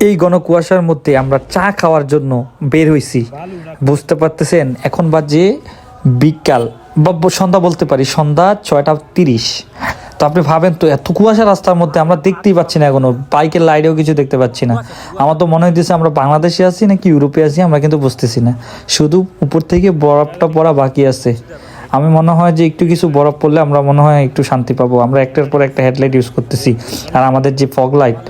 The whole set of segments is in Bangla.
এই ঘন কুয়াশার মধ্যে আমরা চা খাওয়ার জন্য বের হইছি। বুঝতে পারতেছেন? এখন বাজে বিকাল। বা সন্ধ্যা বলতে পারি, সন্ধ্যা ছয়টা তিরিশ। তো আপনি ভাবেন তো, এত কুয়াশা রাস্তার মধ্যে আমরা দেখতেই পাচ্ছি না এখনও। বাইকের লাইটেও কিছু দেখতে পাচ্ছি না। আমার তো মনে হইতেছে আমরা বাংলাদেশে আছি নাকি ইউরোপে আছি, আমরা কিন্তু বুঝতেছি না। শুধু উপর থেকে বরফটা পড়া বাকি আছে। আমি মনে হয় যে একটু কিছু বরফ পড়লে আমরা মনে হয় একটু শান্তি পাবো। আমরা একটার পর একটা হেডলাইট ইউজ করতেছি। আর আমাদের যে ফগ লাইট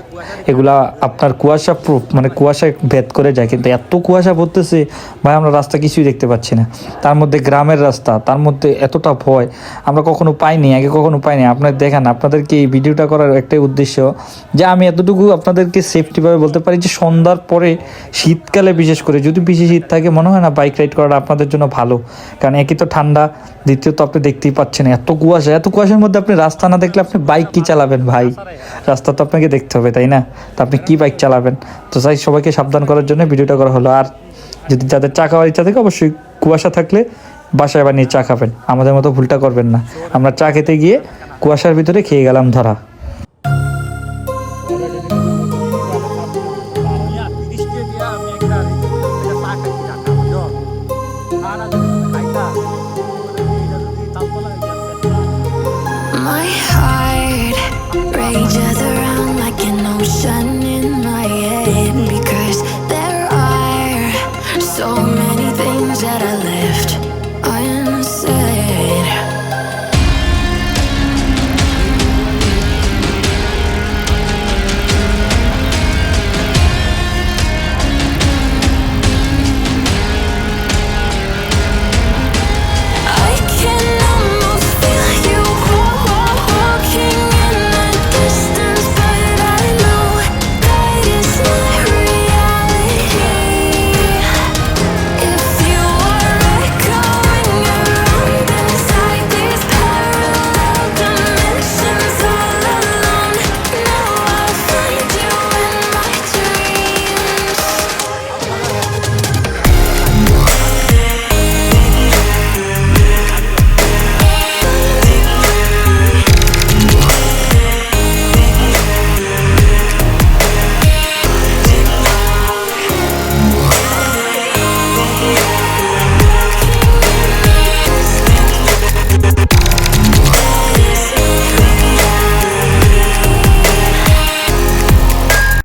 এগুলা আপনার কুয়াশা প্রুফ মানে কুয়াশা ভেদ করে যায়, কিন্তু এত কুয়াশা পড়তেছে, ভাই, আমরা রাস্তা কিছুই দেখতে পাচ্ছি না। তার মধ্যে গ্রামের রাস্তা, তার মধ্যে এতটা ভয়, আমরা কখনো পাইনি, আগে কখনো পাইনি। আপনার দেখেন আপনাদেরকে এই ভিডিওটা করার একটাই উদ্দেশ্য, যে আমি এতটুকু আপনাদেরকে সেফটিভাবে বলতে পারি যে সন্ধ্যার পরে শীতকালে বিশেষ করে, যদি বেশি শীত থাকে, মনে হয় না বাইক রাইড করাটা আপনাদের জন্য ভালো। কারণ একই তো ঠান্ডা, দ্বিতীয়ত আপনি দেখতেই পাচ্ছেন এত কুয়াশা, এত কুয়াশার মধ্যে আপনি রাস্তা না দেখলে আপনি বাইক কি চালাবেন ভাই? রাস্তা তো আপনাকে দেখতে হবে, তাই না? তো আপনি কি বাইক চালাবেন? তো তাই সবাইকে সাবধান করার জন্য ভিডিওটা করা হলো। আর যদি যাদের চা খাওয়ার ইচ্ছা থাকে, অবশ্যই কুয়াশা থাকলে বাসায় বানিয়ে চা খাবেন। আমাদের মতো ভুলটা করবেন না। আমরা চা খেতে গিয়ে কুয়াশার ভিতরে খেয়ে গেলাম ধরা। My head because there are so many things that I